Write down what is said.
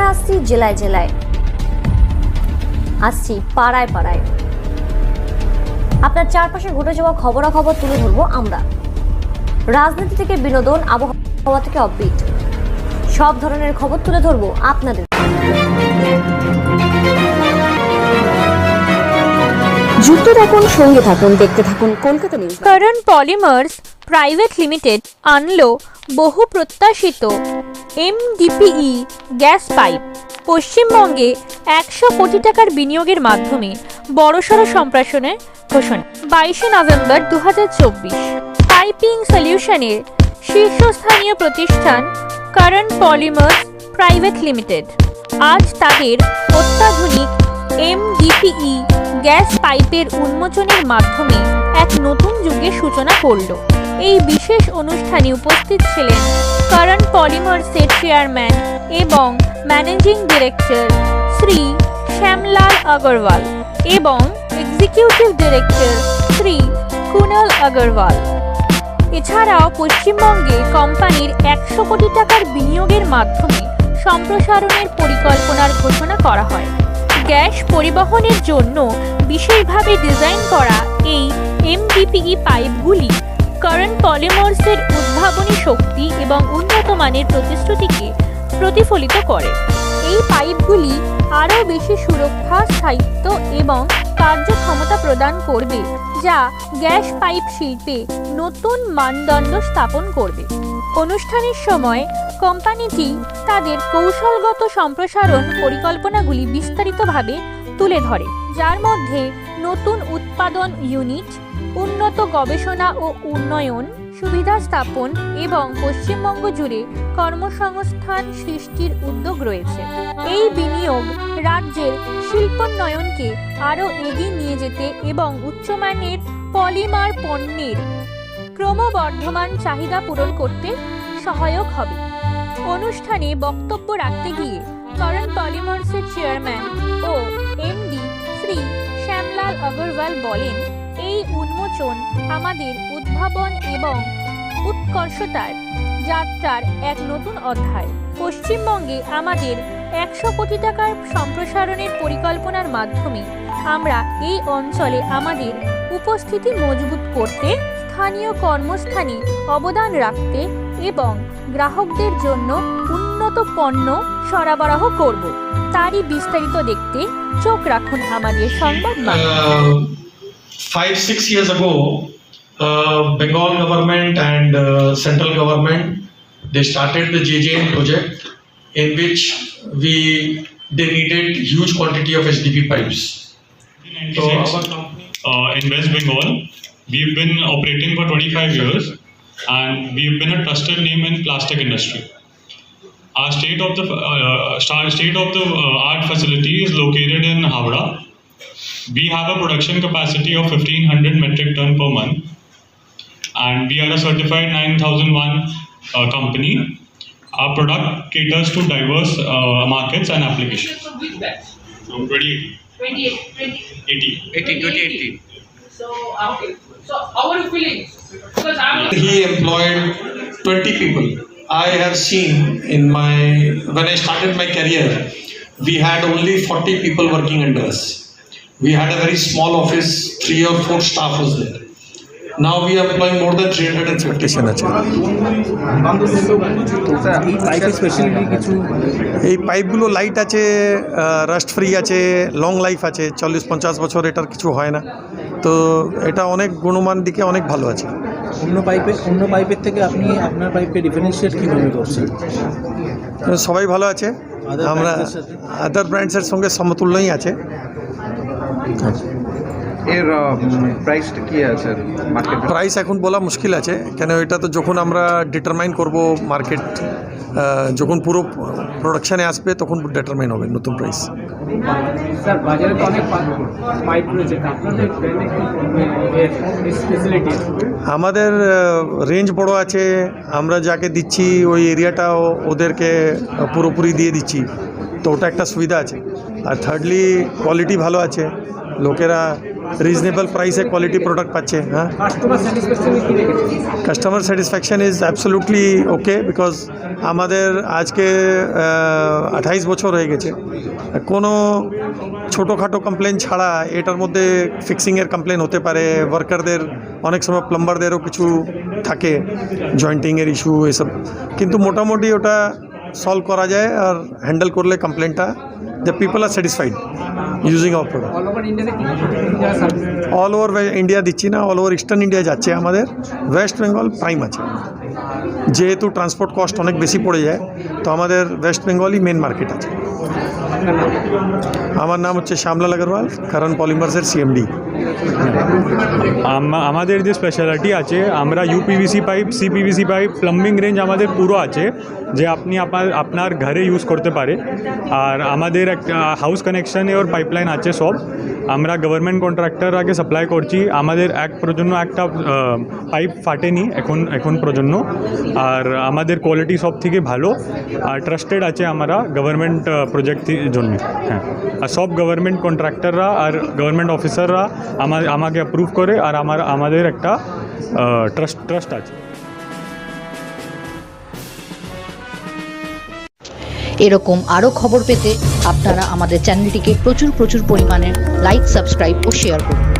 আমরা আসছি জেলায় জেলায়। আসছি পাড়ায় পাড়ায়। আপনার চারপাশে ঘটে যাওয়া খবরাখবর তুলে ধরবো আমরা। রাজনীতি থেকে বিনোদন আবহাওয়া থেকে অববিট সব ধরনের খবর তুলে ধরবো আপনাদের। যুক্ত থাকুন সঙ্গে থাকুন দেখতে থাকুন Kolkata news Karan Polymers Private Limited আনলো বহু প্রত্যাশিত এমডিপিই গ্যাস পাইপ। পশ্চিমবঙ্গে একশো কোটি টাকার বিনিয়োগের মাধ্যমে বড়সড় সম্প্রসারণের ঘোষণা। বাইশে নভেম্বর দু হাজার চব্বিশ। পাইপিং সলিউশনের শীর্ষস্থানীয় প্রতিষ্ঠান কারণ পলিমার্স প্রাইভেট লিমিটেড। আজ তাদের অত্যাধুনিক এমডিপিই গ্যাস পাইপের উন্মোচনের মাধ্যমে এক নতুন যুগের সূচনা করল। এই বিশেষ অনুষ্ঠানে উপস্থিত ছিলেন করণ পলিমার্সের চেয়ারম্যান এবং ম্যানেজিং ডিরেক্টর শ্রী শ্যামলাল আগরওয়াল এবং এক্সিকিউটিভ ডিরেক্টর শ্রী কুণাল আগরওয়াল। এছাড়াও পশ্চিমবঙ্গে কোম্পানির একশো কোটি টাকার বিনিয়োগের মাধ্যমে সম্প্রসারণের পরিকল্পনার ঘোষণা করা হয়। গ্যাস পরিবহনের জন্য বিশেষভাবে ডিজাইন করা এই এমডিপিই পাইপগুলি কারণ পলিমার্সের উদ্ভাবনী শক্তি এবং উন্নত মানের প্রতিশ্রুতিকে প্রতিফলিত করে। এই পাইপগুলি আরও বেশি সুরক্ষা, স্থায়িত্ব এবং কার্যক্ষমতা প্রদান করবে, যা গ্যাস পাইপ শিল্পে নতুন মানদণ্ড স্থাপন করবে। অনুষ্ঠানের সময় কোম্পানিটি তাদের কৌশলগত সম্প্রসারণ পরিকল্পনাগুলি বিস্তারিতভাবে তুলে ধরে, যার মধ্যে নতুন উৎপাদন ইউনিট, উন্নত গবেষণা ও উন্নয়ন, সুবিধা স্থাপন এবং পশ্চিমবঙ্গ জুড়ে কর্মসংস্থান সৃষ্টির উদ্যোগ রয়েছে। এই বিনিয়োগ রাজ্যের শিল্পোন্নয়নকে আরও এগিয়ে নিয়ে যেতে এবং উচ্চমানের পলিমার পণ্যের ক্রমবর্ধমান চাহিদা পূরণ করতে সহায়ক হবে। অনুষ্ঠানে বক্তব্য রাখতে গিয়ে করণ পলিমার্সের চেয়ারম্যান ও এমডি শ্রী শ্যামলাল আগরওয়াল বলেন, এই উন্মোচন আমাদের উদ্ভাবন এবং উৎকর্ষতার যাত্রার এক নতুন অধ্যায়। পশ্চিমবঙ্গে আমাদের একশো কোটি টাকার সম্প্রসারণের পরিকল্পনার মাধ্যমে আমরা এই অঞ্চলে আমাদের উপস্থিতি মজবুত করতে স্থানীয় কর্মস্থানে অবদান রাখতে এবং গ্রাহকদের জন্য উন্নত পণ্য সরবরাহ করব তারই বিস্তারিত দেখতে চোখ রাখুন আমাদের সংবাদ uh, uh, Bengal government and uh, central government they started the JJM project, in which we they needed huge quantity of HDP pipes. So our company. uh, in West Bengal. We've been operating for 25 years and we've been a trusted name in plastic industry. Our state of the uh, state of the uh, art facility is located in Havra. We have a production capacity of 1500 metric ton per month and we are a certified 9001 uh, company. Our product caters to diverse uh, markets and applications. So which batch? From 2018. 28, 20, 80. 18, 2018. So, okay. So, how are you feeling? Because I'm. He employed 20 people. I have seen in my when I started my career, we had only 40 people working under us. We had a very small office, three or four staff was there. Now we are employing more than 350 আছে এই পাইপের speciality কিছু এই পাইপগুলো light আছে rust free আছে long life আছে চল্লিশ পঞ্চাশ বছর এটার কিছু হয় না তো এটা অনেক গুণমান দিকে অনেক ভালো আছে। অন্য পাইপের অন্য পাইপের থেকে আপনি আপনার পাইপকে ডিফারেন্সিয়েট কীভাবে করছেন? সবাই ভালো আছে। আমরা? আদার ব্র্যান্ডসের সঙ্গে সমতুল্যই আছে। এর প্রাইসটা কি আছে মার্কেট প্রাইস এখন বলা মুশকিল আছে। কেন এটা তো যখন আমরা ডিটারমাইন করব মার্কেট যখন পুরো প্রোডাকশানে আসবে তখন ডিটারমাইন হবে নতুন প্রাইস স্যার বাজারে তো অনেক পাইপ রয়েছে। আপনাদের স্পেশালিটি আমাদের রেঞ্জ বড় আছে। আমরা যাকে দিচ্ছি ওই এরিয়াটাও ওদেরকে পুরোপুরি দিয়ে দিচ্ছি। তো ওটা একটা সুবিধা আছে। আর থার্ডলি কোয়ালিটি ভালো আছে। লোকেরা রিজনেবল প্রাইসে কোয়ালিটি প্রোডাক্ট পাচ্ছে হ্যাঁ customer satisfaction is absolutely okay because আমাদের আজকে আঠাইশ বছর হয়ে গেছে কোনো ছোটোখাটো কমপ্লেন ছাড়া এটার মধ্যে ফিক্সিংয়ের কমপ্লেন হতে পারে ওয়ার্কারদের অনেক সময় প্লাম্বারদেরও কিছু থাকে জয়েন্টিংয়ের ইস্যু এসব কিন্তু মোটামুটি ওটা সলভ করা যায় আর হ্যান্ডেল করলে কমপ্লেনটা the people are satisfied using our product. All over India দিচ্ছি না অল ওভার ইস্টার্ন ইন্ডিয়া যাচ্ছে আমাদের ওয়েস্ট বেঙ্গল প্রাইম আছে যেহেতু ট্রান্সপোর্ট কস্ট অনেক বেশি পড়ে যায় তো আমাদের ওয়েস্ট বেঙ্গলই মেন মার্কেট আছে আমার নাম হচ্ছে শ্যামলাল আগরওয়াল কারণ পলিমার্সের সিএমডি আমাদের যে স্পেশালিটি আছে, আমরা UPVC pipe CPVC pipe plumbing range আমাদের পুরো আছে, যে আপনি আপনার আপনার ঘরে ইউজ করতে পারে। আর আমাদের একটা হাউস কানেকশানে ওর পাইপলাইন আছে সব। আমরা গভর্নমেন্ট কন্ট্রাক্টর আগে সাপ্লাই করছি। আমাদের এক প্রজন্য একটা পাইপ ফাটেনি এখন এখন প্রজন্য। আর আমাদের কোয়ালিটি সব থেকে ভালো। আর ট্রাস্টেড আছে আমরা গভর্নমেন্ট প্রজেক্ট জন্য। হ্যাঁ। আর সব গভর্নমেন্ট কন্ট্রাক্টররা আর গভর্নমেন্ট অফিসাররা আমার আমাকে অ্যাপ্রুভ করে আর আমার, আমাদের একটা ট্রাস্ট ট্রাস্ট আছে। এরকম আরও খবর পেতে আপনারা আমাদের চ্যানেলটিকে প্রচুর প্রচুর পরিমাণে লাইক সাবস্ক্রাইব ও শেয়ার করুন।